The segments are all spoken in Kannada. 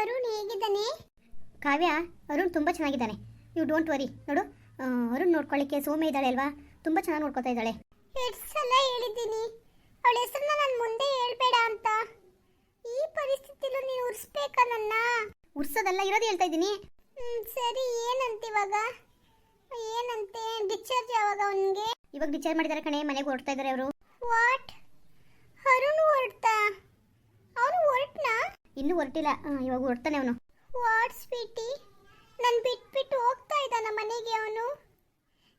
ಅರುಣ್ ಹೇಗಿದ್ದಾನೆ? ಕಾವ್ಯ ಅರುಣ್ ತುಂಬ ಚೆನ್ನಾಗಿದ್ದಾನೆ. ಯು ಡೋಂಟ್ ವರಿ ನೋಡು. ಅರುಣ್ ನೋಡ್ಕೊಳ್ಳಿಕ್ಕೆ ಸೌಮ್ಯ ಇದ್ದಾಳೆ ಅಲ್ವಾ? ತುಂಬ ಚೆನ್ನಾಗಿ ನೋಡ್ಕೊತಾ ಇದ್ದಾಳೆ. ಎಷ್ಟು ಸಲ ಹೇಳಿದ್ದೀನಿ. ಅವಳ ಹೆಸರನ್ನ ನಾನು ಮುಂದೆ ಹೇಳ್ಬೇಡ ಅಂತ. ಈ ಪರಿಸ್ಥಿತಿಲೂ ನೀನು ಉರ್ಸ್ಬೇಕಾ ನನ್ನ? ಉರ್ಸೋದೆಲ್ಲ ಇರೋದು ಹೇಳ್ತಾ ಇದ್ದೀನಿ. ಸರಿ ಏನಂತ ಇವಾಗ? ಏನಂತೆ? ಡಿಸ್ಚಾರ್ಜ್ ಯಾವಾಗ ಅವನಿಗೆ? ಇವಾಗ ಡಿಸ್ಚಾರ್ಜ್ ಮಾಡಿದ್ದಾರೆ ಕಣೆ ಮನೆಗೆ ಹೊರಡ್ತಾ ಇದ್ದಾರೆ ಅವರು. ವಾಟ್ ಅರುಣ್ ಹೊರಡ್ತಾ? ಇನ್ನೂ ಹೊರಟಿಲ್ಲ. ಇವಾಗ ಹೊರ್ತಾನೆ ಅವನು. ವಾಟ್ ಸ್ವೀಟಿ ನಾನು ಬಿಟ್ಬಿಟ್ಟು ಹೋಗ್ತಾ ಇದ್ದಾನ ಮನೆಗೆ ಅವನು?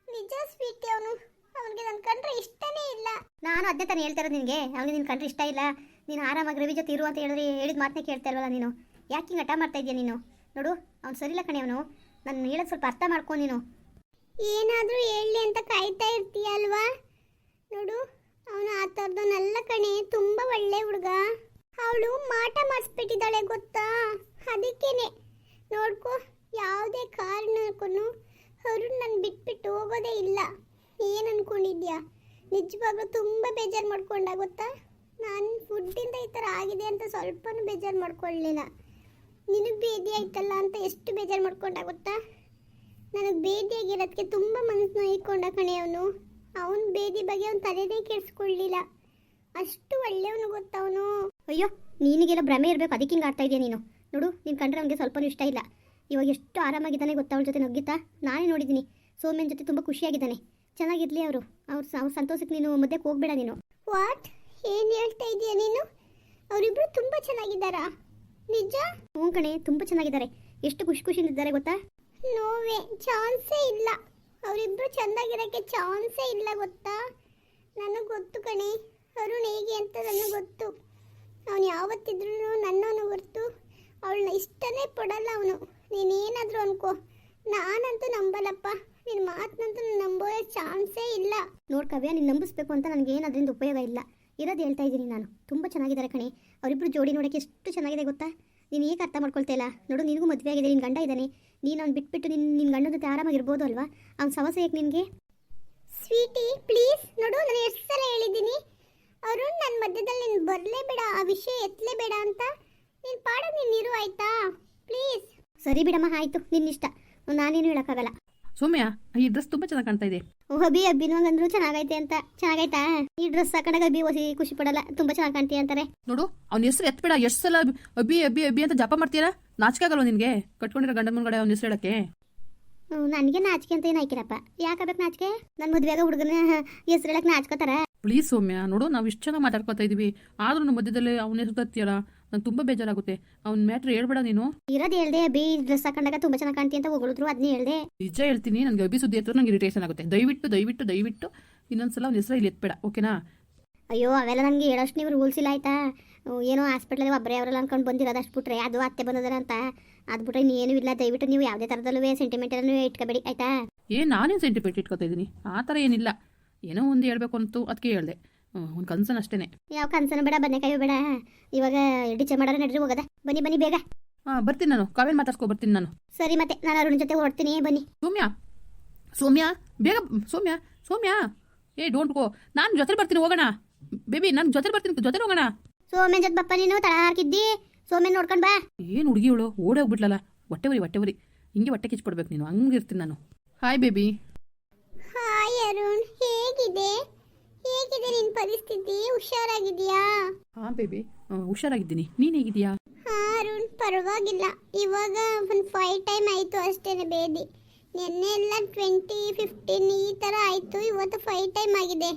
ನಿಜ ಸ್ವೀಟಿ ಅವನು? ಅವನಿಗೆ ನನ್ನ ಕಂಡ್ರೆ ಇಷ್ಟನೇ ಇಲ್ಲ. ನಾನು ಅದೇ ತಾನೇ ಹೇಳ್ತಾ ಇರೋದು ನಿನಗೆ. ಅವನಿಗೆ ನಿನ್ನ ಕಂಡ್ರೆ ಇಷ್ಟ ಇಲ್ಲ. ನೀನು ಆರಾಮಾಗಿ ರವಿ ಜೊತೆ ಇರು ಅಂತ ಹೇಳಿದ್ರೆ ಹೇಳಿದ ಮಾತನ್ನೇ ಕೇಳ್ತಾ ಇಲ್ವಲ್ಲ ನೀನು? ಯಾಕೆ ಹಿಂಗೆ ಹಠ ಮಾಡ್ತಾ ಇದೆಯಾ ನೀನು? ನೋಡು ಅವ್ನು ಸರಿಯಿಲ್ಲ ಕಣೆ ಅವನು. ನಾನು ಹೇಳೋದು ಸ್ವಲ್ಪ ಅರ್ಥ ಮಾಡ್ಕೊ ನೀನು. ಏನಾದರೂ ಹೇಳಿ ಅಂತ ಕಾಯ್ತಾ ಇರ್ತೀಯ ಅಲ್ವಾ? ನೋಡು ಅವನು ಆ ಥರದವನಲ್ಲ ಕಣೆ. ತುಂಬ ಒಳ್ಳೆ ಹುಡುಗ. ಅವಳು ಮಾಟ ಮಾಡಿಸ್ಬಿಟ್ಟಿದ್ದಾಳೆ ಗೊತ್ತಾ? ಅದಕ್ಕೇನೆ. ನೋಡ್ಕೋ, ಯಾವುದೇ ಕಾರಣಕ್ಕೂ ಅವರು ನನ್ನ ಬಿಟ್ಬಿಟ್ಟು ಹೋಗೋದೇ ಇಲ್ಲ. ಏನು ಅನ್ಕೊಂಡಿದ್ಯಾ? ನಿಜವಾಗ್ಲೂ ತುಂಬ ಬೇಜಾರು ಮಾಡ್ಕೊಂಡ ಗೊತ್ತಾ? ನಾನು ಫುಡ್ಡಿಂದ ಈ ಥರ ಆಗಿದೆ ಅಂತ ಸ್ವಲ್ಪನೂ ಬೇಜಾರು ಮಾಡ್ಕೊಳ್ಳಿಲ್ಲ ನಿನಗೆ ಬೇದಿ ಆಯ್ತಲ್ಲ ಅಂತ ಎಷ್ಟು ಬೇಜಾರು ಮಾಡ್ಕೊಂಡ ಗೊತ್ತಾ? ನನಗೆ ಭೇದಿಯಾಗಿರೋದಕ್ಕೆ ತುಂಬ ಮನಸ್ಸು ನೋಯ್ಕೊಂಡ ಕಣೆ ಅವನು. ಅವನ ಭೇದಿ ಬಗ್ಗೆ ಅವನು ತಲೆನೇ ಕೆಡಿಸ್ಕೊಳ್ಳಿಲ್ಲ ಅಷ್ಟು ಒಳ್ಳೆಯವನು ಗೊತ್ತವನು ಅಯ್ಯೋ ನೀನಿಗೆಲ್ಲ ಭ್ರಮೆ ಇರಬೇಕು ಅದಕ್ಕೆ ಹಿಂಗೆ ಆಡ್ತಾ ಇದೆಯಾ ನೀನು? ನೋಡು ನೀನು ಕಂಡ್ರೆ ಅವನಿಗೆ ಸ್ವಲ್ಪನೂ ಇಷ್ಟ ಇಲ್ಲ. ಇವಾಗ ಎಷ್ಟು ಆರಾಮಾಗಿದ್ದಾನೆ ಗೊತ್ತಾ ಅವಳ ಜೊತೆ ನುಗ್ಗಿತಾ? ನಾನೇ ನೋಡಿದ್ದೀನಿ. ಸೋಮ್ಯನ ಜೊತೆ ತುಂಬ ಖುಷಿಯಾಗಿದ್ದಾನೆ. ಚೆನ್ನಾಗಿರಲಿ ಅವರು. ಅವ್ರು ಅವ್ರ ಸಂತೋಷಕ್ಕೆ ನೀನು ಮುದ್ದಕ್ಕೆ ಹೋಗ್ಬೇಡ ನೀನು. ವಾಟ್? ಏನು ಹೇಳ್ತಾ ಇದೀಯ ನೀನು? ಅವರಿಬ್ಬರು ತುಂಬ ಚೆನ್ನಾಗಿದ್ದಾರಾ? ನಿಜ? ಹ್ಞೂ ಕಣೆ ತುಂಬ ಚೆನ್ನಾಗಿದ್ದಾರೆ. ಎಷ್ಟು ಖುಷಿ ಖುಷಿಯಿಂದ ಇದ್ದಾರೆ ಗೊತ್ತಾ? ನೋವೇ ಚಾನ್ಸೇ ಇಲ್ಲ. ಅವರಿಬ್ಬರು ಚೆನ್ನಾಗಿರೋಕ್ಕೆ ಚಾನ್ಸೇ ಇಲ್ಲ ಗೊತ್ತಾ? ನನಗೆ ಗೊತ್ತು ಕಣೆ. ಅರುಣ್ ಹೇಗೆ ಅಂತ ನನಗೆ ಗೊತ್ತು. ಅವನು ಯಾವತ್ತಿದ್ರೂ ನನ್ನನ್ನು ಹೊರ್ತು ಅವಳನ್ನ ಇಷ್ಟನೇ ಪಡಲ್ಲ ಅವನು. ನೀನೇನಾದರೂ ಅನ್ಕೋ. ನಾನಂತೂ ನಂಬಲ್ಲಪ್ಪ. ನಿನ್ನ ಮಾತನ್ನಂತೂ ನಂಬೋ ಚಾನ್ಸೇ ಇಲ್ಲ. ನೋಡ್ ಕಾವ್ಯ ನೀನು ನಂಬಿಸ್ಬೇಕು ಅಂತ ನನಗೆ ಏನಾದ್ರಿಂದ ಅದರಿಂದ ಉಪಯೋಗ ಇಲ್ಲ. ಇರೋದು ಹೇಳ್ತಾ ಇದ್ದೀನಿ ನಾನು. ತುಂಬ ಚೆನ್ನಾಗಿದ್ದಾರೆ ಕಣೆ. ಅವರಿಬ್ಬರು ಜೋಡಿ ನೋಡೋಕ್ಕೆ ಎಷ್ಟು ಚೆನ್ನಾಗಿದೆ ಗೊತ್ತಾ? ನೀನು ಏಕೆ ಅರ್ಥ ಮಾಡ್ಕೊಳ್ತಾ ಇಲ್ಲ. ನೋಡು ನಿನಗೂ ಮದುವೆ ಆಗಿದೆ ನಿನ್ನ ಗಂಡ ಇದ್ದಾನೆ. ನೀನು ಅವ್ನು ಬಿಟ್ಬಿಟ್ಟು ನಿನ್ನ ನಿನ್ನ ಗಂಡನ ಜೊತೆ ಆರಾಮಾಗಿರ್ಬೋದು ಅಲ್ವಾ ಅವ್ನ ಸಮಸ್ಯೆ ಹೇಗೆ ನಿನಗೆ? Sweetie please. ನೋಡು ನಾನು ಎಷ್ಟು ಸಲ ಹೇಳಿದ್ದೀನಿ. ಅರುಣ್ ನನ್ನ ಮಧ್ಯದಲ್ಲಿ ನೀನು ಬರಲೇಬೇಡ ಆ ವಿಷಯ ಎತ್ತಲೇ ಬೇಡ ಅಂತ. ನೀನು ಪಾಡ ನೀನು ಇರು ಆಯ್ತಾ? ಪ್ಲೀಸ್. ಸರಿ ಬಿಡಮ್ಮ ಆಯ್ತು. ಆಯಿತು ನಿನ್ನಿಷ್ಟ ನಾನೇನು ಹೇಳೋಕ್ಕಾಗಲ್ಲ. ಸೌಮ್ಯ ಈ ಡ್ರೆಸ್ ತುಂಬಾ ಚೆನ್ನಾಗಿ ಕಾಣ್ತಾ ಇದೆ. ಓ ಅಭಿ ಅಭಿನವಂಗಂದ್ರು ಚೆನ್ನಾಗೈತೆ ಅಂತ. ಚೆನ್ನಾಗೈತಾ? ಈ ಡ್ರೆಸ್ ಹಾಕೊಂಡಾಗ ಅಭಿ ಓಸಿ ಖುಷಿ ಪಡಲ್ಲ. ತುಂಬಾ ಚೆನ್ನಾಗಿ ಕಾಣ್ತೀಯ ಅಂತಾರೆ. ನೋಡು ಅವ್ನ ಹೆಸರು ಎತ್ಬೇಡ. ಎಷ್ಟು ಸಲ ಅಬ್ಬಿ ಅಬ್ಬಿ ಅಬ್ಬಿ ಅಂತ ಜಪ ಮಾಡ್ತೀರಾ ನಾಚಿಕೆ ಆಗಲ್ವ ನಿನ್ಗೆ? ಕಟ್ಕೊಂಡಿರೋ ಗಂಡ ಮುಂದ್ಗಡೆ ಅವ್ನ ಹೆಸರು ಹೇಳಕ್ಕೆ? ನನಗೆ ನಾಚಿಕೆ ಅಂತ ಏನು ಹಾಕಿರಪ್ಪ? ಯಾಕಾಗಬೇಕು ನಾಚಿಕೆ? ನನ್ನ ಮದುವೆಗ ಹುಡುಗನ ಹೆಸರು ಹೇಳಕ್ಕೆ ನಾಚ್ಕೋತಾರ? ಪ್ಲೀಸ್ ಸೌಮ್ಯ ನೋಡು ನಾವು ಇಷ್ಟು ಚೆನ್ನಾಗಿ ಮಾತಾಡ್ಕೊತಾ ಇದೀವಿ. ಆದ್ರೂ ನಮ್ಮ ಮಧ್ಯದಲ್ಲಿ ಅವನ ಹೆಸರು ತತ್ತೀಯಲ್ಲ ನಂಗೆ ತುಂಬಾ ಬೇಜಾರಾಗುತ್ತೆ. ಅವ್ನ ಮ್ಯಾಟ್ರ್ ಹೇಳ್ಬೇಡ ನೀನು. ಇರೋದು ಹೇಳ್ದೆ ಬಿ ಡ್ರೆಸ್ ಹಾಕೊಂಡಾಗ ತುಂಬಾ ಚೆನ್ನಾಗಿ ಕಾಣ್ತಿ ಅಂತ ಹೊಗಳಿದ್ರು ಅದ್ನೇ ಹೇಳ್ದೆ. ನಿಜ ಹೇಳ್ತೀನಿ ನನಗೆ ಅಭಿ ಸುದ್ದಿ ಹತ್ರ ನಂಗೆ ಇರಿಟೇಷನ್ ಆಗುತ್ತೆ. ದಯವಿಟ್ಟು ದಯವಿಟ್ಟು ದಯವಿಟ್ಟು ಇನ್ನೊಂದ್ಸಲ ಅವ್ನ ಹೆಸರು ಇಲ್ಲಿ ಎತ್ಬೇಡ ಓಕೆನಾ ಅಯ್ಯೋ ಅವೆಲ್ಲ ನನಗೆ ಹೇಳೋಷ್ಟು ನೀವು ರೂಲ್ಸ್ ಇಲ್ಲ ಆಯ್ತಾ? ಏನೋ ಹಾಸ್ಪಿಟ್ಲಲ್ಲಿ ಒಬ್ಬರೇ ಅವರೆಲ್ಲ ಅನ್ಕೊಂಡು ಬಂದಿರೋದು ಅಷ್ಟು ಬಿಟ್ರೆ ಅದು ಅತ್ತೆ ಬಂದದರ ಅಂತ. ಅದು ಬಿಟ್ರೆ ಏನು ಇಲ್ಲ ದಯವಿಟ್ಟು ನೀವು ಯಾವುದೇ ಥರದಲ್ಲೂ ಸೆಂಟಿಮೆಂಟ್ ಇಟ್ಕೊಬೇಡಿ ಇಟ್ಕೋಬೇಡಿ ಆಯ್ತಾ? ಏ ನಾನೇನು ಸೆಂಟಿಮೆಂಟ್ ಇಟ್ಕೊತಾ ಇದ್ದೀನಿ ಆ ಥರ ಏನಿಲ್ಲ. ಏನೋ ಒಂದು ಹೇಳ್ಬೇಕು ಅಂತು ಅದಕ್ಕೆ ಹೇಳ್ದೆ ಒಂದು ಕನ್ಸನ್ ಅಷ್ಟೇನೆ. ಯಾವ ಕನ್ಸನ್ ಬೇಡ ಬನ್ನೇಕಾಯಿ ಬೇಡ. ಇವಾಗ ಡಿಚೆ ಮಾಡೋರು ನಡ್ರಿ ಹೋಗದ. ಬನ್ನಿ ಬನ್ನಿ ಬೇಗ. ಹಾಂ ಬರ್ತೀನಿ ನಾನು. ಕಾವೇನ್ ಮಾತಾಡ್ಸ್ಕೊ ಬರ್ತೀನಿ ನಾನು. ಸರಿ ಮತ್ತೆ ನಾನು ಅರುಣ್ ಜೊತೆ ಹೊರಡ್ತೀನಿ ಬನ್ನಿ. ಸೌಮ್ಯ ಸೌಮ್ಯ ಬೇಗ ಸೌಮ್ಯ ಸೌಮ್ಯ. ಏ ಡೋಂಟ್ ಗೋ ನಾನು ಜೊತೆ ಬರ್ತೀನಿ ಹೋಗೋಣ. ಬೇಬಿ ನಾನು ಜೊತೆ ಬರ್ತೀನಿ ಜೊತೆ ಹೋಗೋಣ. ಸೋಮ್ಯನ್ ಜೊತೆ ಬಪ್ಪ ನೀನು ತಳ ಹಾಕಿದ್ದಿ ಸೋಮ್ಯನ್ ನೋಡ್ಕೊಂಡು ಬಾ. ಏನು ಹುಡುಗಿ ಇವಳು? ಓಡೋಗ್ಬಿಟ್ಲಲ್ಲ. ಹೊಟ್ಟೆ ಉರಿ ಹೊಟ್ಟೆ ಉರಿ. ಹಿಂಗೆ ಹೊಟ್ಟೆ ಕಿಚ್ಕೊಡ್ಬೇಕು ನೀನು. ಹಂಗಿರ್ತೀನಿ ನಾನು. ಹಾಯ್ ಬೇಬಿ ಅರುಣ್ ಹೇಗಿದೆ? ಹೇಗಿದೆ ನಿನ್ ಪರಿಸ್ಥಿತಿ? ಹುಷಾರಾಗಿದ್ಯಾ ಹಾ ಬೇಬಿ ಹುಷಾರಾಗಿದ್ದೀನಿ. ನೀನ್ ಹೇಗಿದ್ಯಾ ಹಾ ಅರುಣ್ ಪರವಾಗಿಲ್ಲ. ಇವಾಗ ಒಂದು ಫೈವ್ ಟೈಮ್ ಆಯಿತು ಅಷ್ಟೇನೆ ಬೇದಿ ನಿನ್ನೆ ಎಲ್ಲ ಟ್ವೆಂಟಿ ಫಿಫ್ಟೀನ್ ಈ ಥರ ಆಯಿತು. ಇವತ್ತು ಫೈವ್ ಟೈಮ್ ಆಗಿದೆ.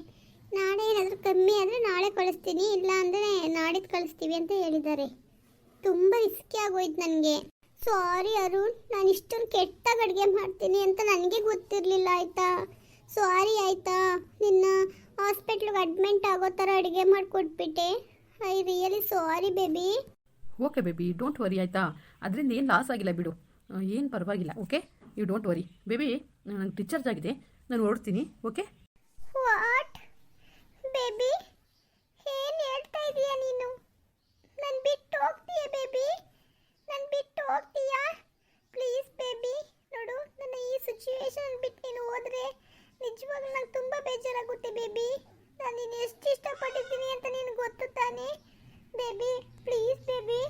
ನಾಳೆ ಏನಾದರೂ ಕಮ್ಮಿ ಆದ್ರೆ ನಾಳೆ ಕಳಿಸ್ತೀನಿ. ಇಲ್ಲ ಅಂದರೆ ನಾಡಿದ್ದು ಕಳಿಸ್ತೀವಿ ಅಂತ ಹೇಳಿದ್ದಾರೆ. ತುಂಬ ರಿಸ್ಕಿ ಆಗೋಯ್ತು ನನಗೆ. ಸಾರಿ ಅರುಣ್. ನಾನು ಇಷ್ಟೊಂದು ಕೆಟ್ಟ ಅಡುಗೆ ಮಾಡ್ತೀನಿ ಅಂತ ನನಗೆ ಗೊತ್ತಿರಲಿಲ್ಲ ಆಯಿತಾ? ಸಾರಿ ಆಯಿತಾ. ನಿನ್ನ ಹಾಸ್ಪಿಟ್ಲಿಗೆ ಅಡ್ಮಿಂಟ್ ಆಗೋ ಥರ ಅಡುಗೆ ಮಾಡಿಕೊಟ್ಬಿಟ್ಟೆ. I really sorry baby okay baby don't worry ಆಯಿತಾ. ಅದರಿಂದ ಏನು ಲಾಸ್ ಆಗಿಲ್ಲ ಬಿಡು. ಏನು ಪರವಾಗಿಲ್ಲ okay you don't worry baby ನನಗೆ ಡಿಸ್ಚಾರ್ಜ್ ಆಗಿದೆ. ನಾನು ಹೊರಡ್ತೀನಿ ಓಕೆ ವಾಟ್ ಬೇಬಿ ಏನು ಹೇಳ್ತಾ ಇದೀಯ ನೀನು? ನಾನು ಬಿಟ್ಟು ಹೋಗ್ತೀಯಾ ಬೇಬಿ ನಾನು ಬಿಟ್ಟು ಹೋಗ್ತೀಯಾ? ಪ್ಲೀಸ್ ಬೇಬಿ ನೋಡು ನನ್ನ ಈ ಸಿಚುವೇಶನ್ ಬಿಟ್ಟು ನೀನು ಹೋದ್ರೆ ನಿಜವಾಗ್ಲೂ ನಂಗೆ ತುಂಬ ಬೇಜಾರಾಗುತ್ತೆ ಬೇಬಿ. ನಾನು ನೀನು ಎಷ್ಟು ಇಷ್ಟಪಟ್ಟಿದ್ದೀನಿ ಅಂತ ನಿನಗೆ ಗೊತ್ತು ತಾನೇ? Baby please baby.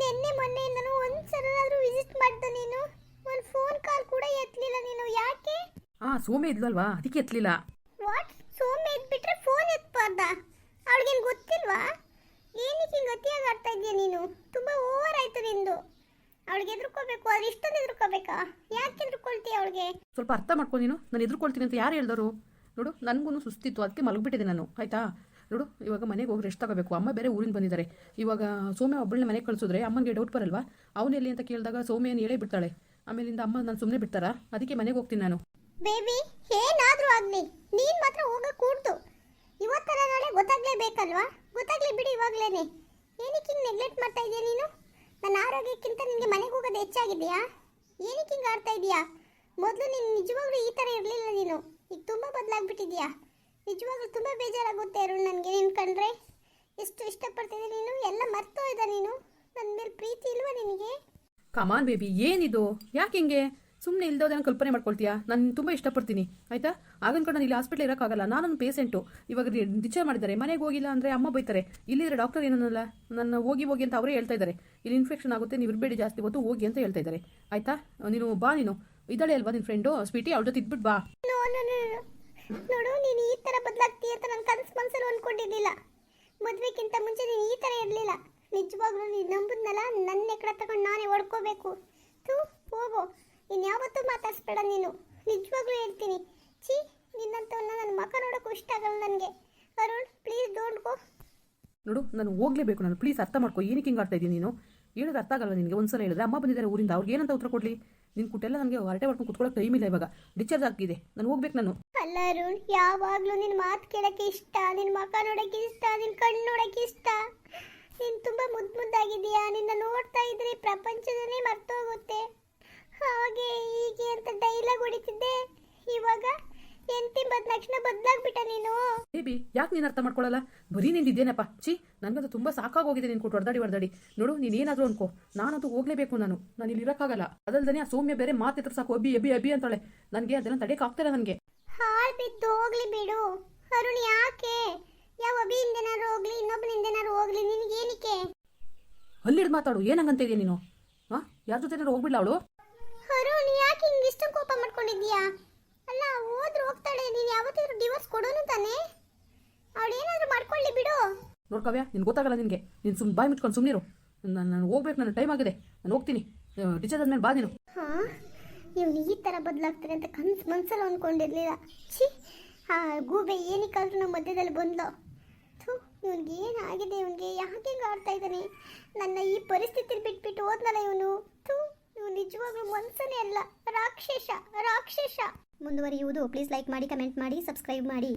ನಿನ್ನೆ ಮೊನ್ನೆಯಿಂದನೂ ಒಂದ್ಸಲನಾದ್ರೂ ವಿಸಿಟ್ ಮಾಡ್ತಾ ನೀನು. ಒಂದು ಫೋನ್ ಕಾಲ್ ಕೂಡ ಎತ್ತಲಿಲ್ಲ ನೀನು ಯಾಕೆ? ಆ ಸೋಮೆ ಇದ್ಲಲ್ವಾ? ಅದಕ್ಕೆ ಎತ್ತಲಿಲ್ಲ ವಾಟ್? ಸೋಮೆ ಎದ್ಬಿಟ್ರೆ ಫೋನ್ ಎತ್ಬಾರ್ದ? ಅವಳಿಗೇನು ಗೊತ್ತಿಲ್ವಾ? ಏನಕ್ಕೆ ಹಿಂಗೆ ಅತಿಯಾಗಿ ಆಡ್ತಾ ಇದೆಯಾ ನೀನು? ತುಂಬ ಓವರ್ ಆಯ್ತು ನಿಂದು. ಅವಳಿಗೆ ಎದುರ್ಕೋಬೇಕು ಅದು ಇಷ್ಟೊಂದು ಎದುರ್ಕೋಬೇಕಾ ಯಾಕೆ ಎದುರ್ಕೊಳ್ತೀಯ ಅವಳಿಗೆ? ಸ್ವಲ್ಪ ಅರ್ಥ ಮಾಡ್ಕೊ ನೀನು. ನಾನು ಎದುರ್ಕೊಳ್ತೀನಿ ಅಂತ ಯಾರು ಹೇಳ್ದರು? ನೋಡು ನನಗೂ ಸುಸ್ತಿತ್ತು ಅದಕ್ಕೆ ಮಲಗಿಬಿಟ್ಟಿದೆ ನಾನು. ಆಯಿತಾ? ನೋಡು ಇವಾಗ ಮನೆಗೆ ಹೋಗಿ ರೆಸ್ಟ್ ತಗೋಬೇಕು. ಅಮ್ಮ ಬೇರೆ ಊರಿಂದ ಬಂದಿದ್ದಾರೆ. ಇವಾಗ ಸೌಮ್ಯ ಒಬ್ಬಳನ್ನ ಮನೆಗೆ ಕಳಿಸಿದ್ರೆ ಅಮ್ಮನಿಗೆ ಡೌಟ್ ಬರಲ್ವಾ? ಅವನು ಎಲ್ಲಿ ಅಂತ ಕೇಳಿದಾಗ ಸೌಮ್ಯನ ಹೇಳೇ ಬಿಡ್ತಾಳೆ. ಆಮೇಲಿಂದ ಅಮ್ಮ ನಾನು ಸುಮ್ಮನೆ ಬಿಡ್ತಾರಾ? ಅದಕ್ಕೆ ಮನೆಗೆ ಹೋಗ್ತೀನಿ ನಾನು. ಬೇಬಿ ಏನಾದ್ರೂ ಆಗಲಿ. ನೀನ್ ಮಾತ್ರ ಹೋಗಕ್ ಕೂಡ್ತು ಇವತ್ತರ ನಾಳೆ ಗೊತ್ತಾಗ್ಲೇಬೇಕಲ್ವಾ? ಗೊತ್ತಾಗ್ಲಿ ಬಿಡಿ ಇವಾಗ್ಲೇನೆ. ಏನಕ್ಕೆ ಹಿಂಗೆ ನೆಗ್ಲೆಕ್ಟ್ ಮಾಡ್ತಾ ಇದೀಯ ನೀನು? ನನ್ನ ಆರೋಗ್ಯಕ್ಕಿಂತ ನಿನಗೆ ಮನೆಗೆ ಹೋಗೋದು ಹೆಚ್ಚಾಗಿದೆಯಾ? ಏನಕ್ಕೆ ಹಿಂಗೆ ಆಡ್ತಾ ಇದೀಯಾ? ಮೊದಲು ನೀನು ನಿಜವಾಗ್ಲೂ ಈ ಥರ ಇರಲಿಲ್ಲ ನೀನು. ಈಗ ತುಂಬ ಬದಲಾಗ್ಬಿಟ್ಟಿದ್ಯಾ ನಿಜವಾಗ್ಲೂ ತುಂಬ ಬೇಜಾರಾಗುತ್ತೆ ಅರುಣ್ ನನಗೆ, ನೀನು ಕಂಡ್ರೆ? ಎಷ್ಟು ಇಷ್ಟಪಡ್ತಿದ್ದೆ ನೀನು? ಎಲ್ಲ ಮರ್ತೋಯ್ದ ನೀನು? ನನ್ನ ಮೇಲೆ ಪ್ರೀತಿ ಇಲ್ವಾ ನಿನಗೆ? ಕಮಾನ್ ಬೇಬಿ ಏನಿದು? ಯಾಕೆ ಹಿಂಗೆ? ಸುಮ್ಮನೆ ಇಲ್ದೋದನ್ನ ಕಲ್ಪನೆ ಮಾಡ್ಕೊಳ್ತೀಯಾ? ನಾನು ತುಂಬ ಇಷ್ಟಪಡ್ತೀನಿ. ಆಯ್ತಾ? ಆಗನ್ ಕಡೆ ನಾನು ಇಲ್ಲಿ ಹಾಸ್ಪಿಟ್ಲ್ ಇರೋಕ್ಕಾಗಲ್ಲ. ನಾನೊಂದು ಪೇಷೆಂಟು ಇವಾಗ ಡಿಚಾರ್ಜ್ ಮಾಡಿದ್ದಾರೆ. ಮನೆಗೆ ಹೋಗಿಲ್ಲ ಅಂದರೆ ಅಮ್ಮ ಬೈತಾರೆ. ಇಲ್ಲಿದ್ರೆ ಡಾಕ್ಟರ್ ಏನನ್ನಲ್ಲ? ನನ್ನ ಹೋಗಿ ಹೋಗಿ ಅಂತ ಅವರೇ ಹೇಳ್ತಾ ಇದ್ದಾರೆ. ಇಲ್ಲಿ ಇನ್ಫೆಕ್ಷನ್ ಆಗುತ್ತೆ, ನೀವು ಇರಬೇಡಿ ಜಾಸ್ತಿ ಹೊತ್ತು ಹೋಗಿ ಅಂತ ಹೇಳ್ತಾ ಇದ್ದಾರೆ. ಆಯ್ತಾ? ನೀನು ಬಾ ನೀನು. ಇದ್ದಾಳೆ ಅಲ್ವಾ ನಿನ್ನ ಫ್ರೆಂಡು ಸ್ವೀಟಿ ಅವ್ರ ಜೊತೆ ಇದ್ಬಿಟ್ಟು ಬಾ. ನೋಡು, ನೀನು ಈ ಥರ ಬದಲಾಗ್ತೀಯ ಅಂತ ನನ್ನ ಕನಸು ಮನಸ್ಸಲ್ಲಿ ಅಂದ್ಕೊಂಡಿದ್ದಿಲ್ಲ ಮದುವೆಗಿಂತ ಮುಂಚೆ ನೀನು ಈ ಥರ ಇರಲಿಲ್ಲ. ನಿಜವಾಗ್ಲೂ ನೀನು ನಂಬುದ್ನಲ್ಲ? ನನ್ನ ಎಕಡೆ ತಗೊಂಡು ನಾನೇ ಹೊಡ್ಕೋಬೇಕು. ತೂ ಹೋಗು. ನೀನು ಮಾತಾಡಿಸ್ಬೇಡ ನೀನು. ನಿಜವಾಗ್ಲೂ ಹೇಳ್ತೀನಿ. ಛೀ ನಿನ್ನಂತವನ್ನ ನನ್ನ ಮಕ ನೋಡೋಕ್ಕೂ ಇಷ್ಟ ಆಗಲ್ಲ ನನಗೆ. ಅರುಣ್ ಪ್ಲೀಸ್ ಡೋಂಟ್ ಗೋ ನೋಡು ನಾನು ಹೋಗ್ಲೇಬೇಕು. ನಾನು ಪ್ಲೀಸ್ ಅರ್ಥ ಮಾಡ್ಕೊ. ಏನಕ್ಕೆ ಹಿಂಗೆ ಆಡ್ತಾ ಇದ್ದೀನಿ ನೀನು? ಹೇಳಿದ್ರೆ ಅರ್ಥ ಆಗಲ್ಲ ನಿನಗೆ? ಒಂದ್ಸಲ ಹೇಳಿದ್ರೆ ಅಮ್ಮ ಬಂದಿದ್ದಾರೆ ಊರಿಂದ. ಅವ್ರಿಗೆ ಏನಂತ ಉತ್ತರ ಕೊಡಲಿ? ನಿನ್ ಕುಟ್ಟೆಲ್ಲ ನನಗೆ ಹೊರಟೆ ಮಾಡ್ಕೊಂಡು ಕುತ್ಕೊಳ್ಳೋಕೆ ಟೈಮ್ ಇಲ್ಲ ಇವಾಗ. ಡಿಸ್ಚಾರ್ಜ್ ಆಗ್ತಿದೆ. ನಾನು ಹೋಗ್ಬೇಕು ನಾನು. ಅಲ್ಲ ಅರುಣ್ ಯಾವಾಗಲೂ ನಿನ್ನ ಮಾತು ಕೇಳೋಕ್ಕೆ ಇಷ್ಟ ನಿನ್ನ ಮಕ ನೋಡೋಕ್ಕೆ ಇಷ್ಟ ನಿನ್ನ ಕಣ್ಣು ನೋಡೋಕ್ಕೆ ಇಷ್ಟ. ನೀನು ತುಂಬ ಮುದ್ದು ಮುದ್ದಾಗಿದೆಯಾ ನಿನ್ನ ನೋಡ್ತಾ ಇದ್ರೆ ಪ್ರಪಂಚದಲ್ಲೇ ಮರ್ತೋಗುತ್ತೆ. ಹಾಗೆ ಹೀಗೆ ಅಂತ ಡೈಲಾಗ್ ಹೊಡಿತಿದ್ದೆ. ಇವಾಗ ಎಂತಿ ಬದಲಾಕ್ಷಣ ಬದಲಾಗ್ಬಿಟ್ಟ ನೀನು. ಬೇಬಿ ಯಾಕೆ ನೀನು ಅರ್ಥ ಮಾಡ್ಕೊಳ್ಳಲ್ಲ ಬರೀ ನಿಂದಿದ್ದೇನಪ್ಪ ಚಿ ನನಗಂತೂ ತುಂಬ ಸಾಕಾಗೋಗಿದೆ ನೀನು ಕೊಟ್ಟು ಹೊಡೆದಾಡಿ ಹೊಡೆದಾಡಿ ನೋಡು ನೀನು ಏನಾದರೂ ಅನ್ಕೋ. ನಾನಂತೂ ಹೋಗ್ಲೇಬೇಕು ನಾನು. ನಾನು ಇಲ್ಲಿ ಇರೋಕ್ಕಾಗಲ್ಲ. ಅದಲ್ದೇ ಆ ಸೌಮ್ಯ ಬೇರೆ ಮಾತಿತ್ರ ಸಾಕು ಅಬ್ಬಿ ಅಬ್ಬಿ ಅಬ್ಬಿ ಅಂತಾಳೆ. ನನಗೆ ಅದೆಲ್ಲ ತಡೆಯಕ್ಕೆ ಆಗ್ತಾರೆ ನನಗೆ. ಹಾಳು ಬಿದ್ದು ಹೋಗ್ಲಿ ಬಿಡು. ಅರುಣ್ ಯಾಕೆ? ಯಾವ ಅಭಿಯಿಂದೇನಾದ್ರು ಹೋಗ್ಲಿ ಇನ್ನೊಬ್ಬನಿಂದೇನಾದ್ರು ಹೋಗ್ಲಿ ನಿನಗೇನಿಕೆ ಅಲ್ಲಿಡ್ ಮಾತಾಡು. ಏನಂಗಂತ ಇದೆಯಾ ನೀನು? ಹಾಂ? ಯಾರ ಜೊತೆ ಹೋಗ್ಬಿಡ್ಲ ಅವಳು? ಅರುಣ್ ಯಾಕೆ ಹಿಂಗೆ ಇಷ್ಟು ಕೋಪ ಮಾಡ್ಕೊಂಡಿದ್ದೀಯಾ? ಅಲ್ಲ ಹೋದ್ರು ಹೋಗ್ತಾಳೆ ನೀನು ಯಾವತ್ತಿದ್ರು ಡಿವೋರ್ಸ್ ಕೊಡೋನು ತಾನೇ? ಅವಳು ಏನಾದರೂ ಮಾಡ್ಕೊಳ್ಳಿ ಬಿಡು. ನೋಡ್ಕವ್ಯ ನಿನ್ಗೆ ಗೊತ್ತಾಗಲ್ಲ ನಿನಗೆ. ನೀನು ಸುಮ್ಮನೆ ಬಾಯಿ ಮುಚ್ಕೊಂಡು ಸುಮ್ಮನಿರು ನಾನು ನಾನು ಹೋಗ್ಬೇಕು ನನ್ನ ಟೈಮ್ ಆಗಿದೆ. ನಾನು ಹೋಗ್ತೀನಿ. ಡಿಚಾರ್ಜ್ ಆದ್ಮೇಲೆ ಬಾ ನೀನು. ಹಾಂ? ಇವನು ಈ ಥರ ಬದಲಾಗ್ತಾರೆ ಅಂತ ಕನ್ಸು ಮನ್ಸಲ್ಲಿ ಅಂದ್ಕೊಂಡಿರ್ಲಿಲ್ಲ ಛೀ ಆ ಗೂಬೆ ಏನಕ್ಕಾದ್ರೂ ನಮ್ಮ ಮಧ್ಯದಲ್ಲಿ ಬಂದ್ಲು. ಥೂ ಇವನಿಗೆ ಏನಾಗಿದೆ? ಇವನಿಗೆ ಯಾಕೆ ಹಿಂಗೆ ಆಡ್ತಾ ಇದ್ದಾನೆ? ನನ್ನ ಈ ಪರಿಸ್ಥಿತಿಲಿ ಬಿಟ್ಬಿಟ್ಟು ಹೋದ್ನಲ್ಲ ಇವನು. ಥೂ. ಇವನು ನಿಜವಾಗ್ಲೂ ಮನ್ಸನೇ ಅಲ್ಲ. ರಾಕ್ಷಸ ರಾಕ್ಷಸ. ಮುಂದುವರಿಯುವುದು ಪ್ಲೀಸ್ ಲೈಕ್ ಮಾಡಿ ಕಮೆಂಟ್ ಮಾಡಿ ಸಬ್ಸ್ಕ್ರೈಬ್ ಮಾಡಿ.